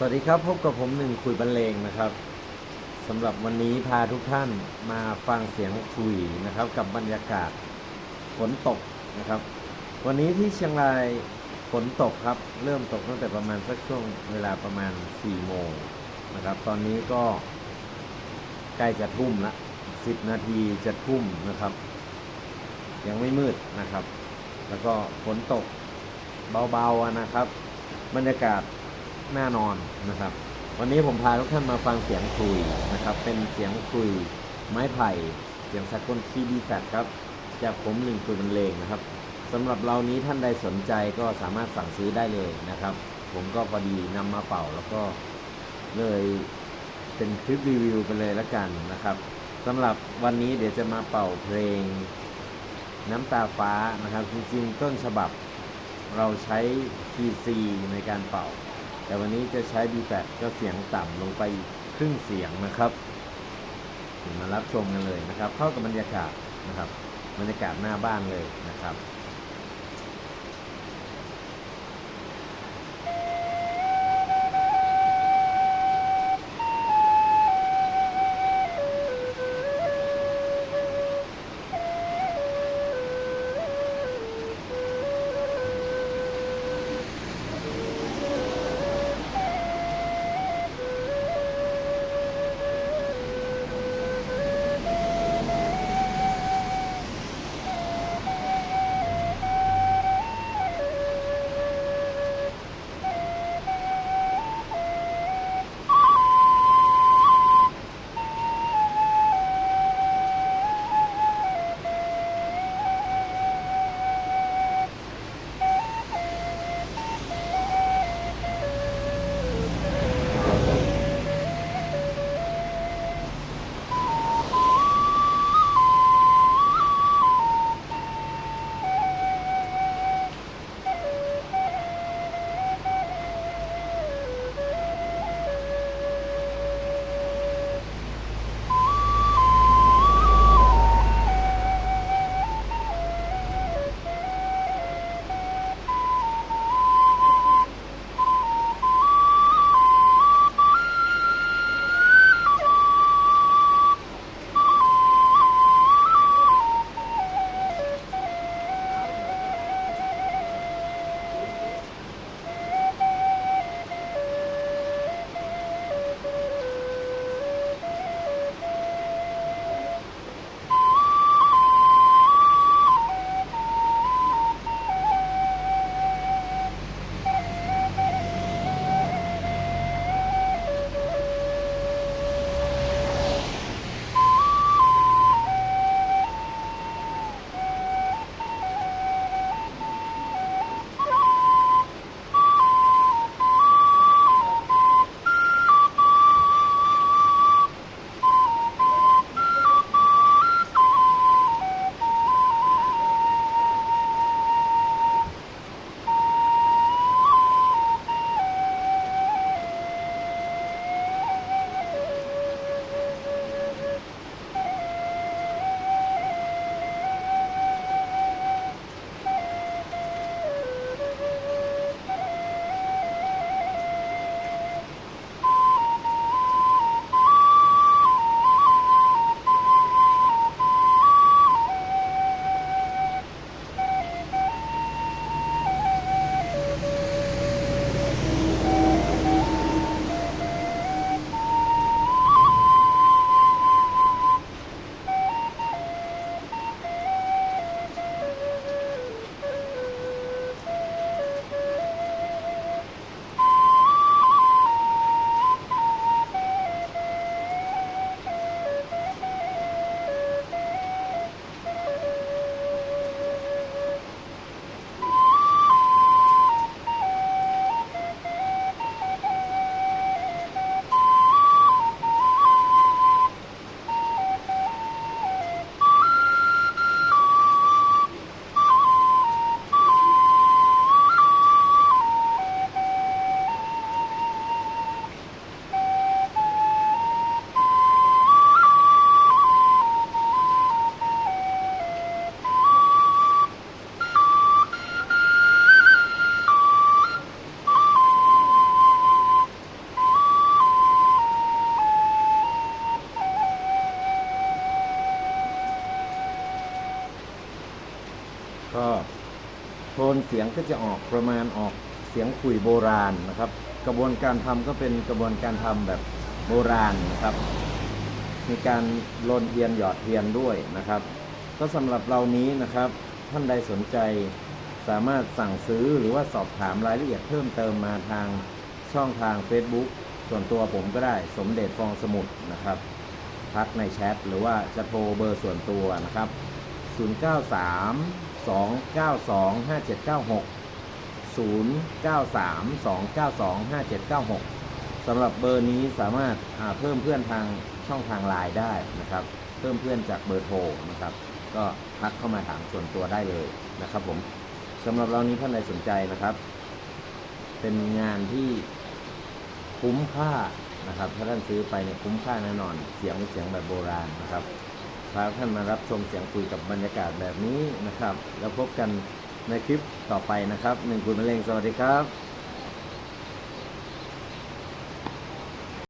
สวัสดีครับ พบกับผมหนึ่งคุยบรรเลงนะครับสำหรับวันนี้พาทุกท่านมาฟังเสียงคุยนะครับ กับบรรยากาศฝนตกนะครับ วันนี้ที่เชียงรายฝนตกครับ เริ่มตกตั้งแต่ประมาณสักช่วงเวลาประมาณ4โมงนะครับ ตอนนี้ก็ใกล้จะทุ่มละ10 นาทีจะทุ่มนะครับ ยังไม่มืดนะครับ แล้วก็ฝนตกเบาๆนะครับ บรรยากาศ แน่นอนนะครับ วันนี้ผมพาทุกท่านมาฟังเสียงคุยนะครับ เป็นเสียงคุยไม้ไผ่ เสียงสากลคีดีแฟดครับ จากผมหนึ่งคุยบรรเลงนะครับสำหรับเรานี้ท่านใดสนใจก็สามารถสั่งซื้อได้เลยนะครับ ผมก็พอดีนำมาเป่าแล้วก็เลยเป็นคลิปรีวิวไปเลยละกันนะครับสำหรับวันนี้เดี๋ยวจะมาเป่าเพลงน้ำตาฟ้านะครับ จริงๆ ต้นฉบับเราใช้ PC ในการเป่า แต่วันนี้จะใช้ B8 ก็เสียงต่ำลงไปครึ่งเสียงนะครับมารับชมกันเลยนะครับ เข้ากับบรรยากาศนะครับ บรรยากาศหน้าบ้านเลยนะครับ ก็โทนเสียงก็จะออกประมาณออกเสียงคุยโบราณนะครับ กระบวนการทำก็เป็นกระบวนการทำแบบโบราณนะครับ มีการลนเทียนหยอดเทียนด้วยนะครับ ก็สำหรับเรานี้นะครับท่านใดสนใจสามารถสั่งซื้อหรือว่าสอบถามรายละเอียดเพิ่มเติมมาทางช่องทาง Facebook ส่วนตัวผมก็ได้สมเด็จฟองสมุทรนะครับทักในแชทหรือว่าจะโทรเบอร์ส่วนตัวนะครับ 093 292 5796 093 292 5796สำหรับเบอร์นี้สามารถาเพิ่มเพื่อนทางช่องทางไลน์ได้นะครับ เพิ่มเพื่อนจากเบอร์โทรนะครับ ก็ทักเข้ามาถามส่วนตัวได้เลยนะครับผมสำหรับเรานี้ท่านใดสนใจนะครับ เป็นงานที่คุ้มค่านะครับ ถ้าท่านซื้อไปเนี่ยคุ้มค่าแน่นอน เสียงเป็นเสียงแบบโบราณนะครับาท่านมารับชมเสียงคุยกับบรรยากาศแบบนี้นะครับ แล้วพบกันในคลิปต่อไปนะครับหนึ่งคุณมะเร็งสวัสดีครับ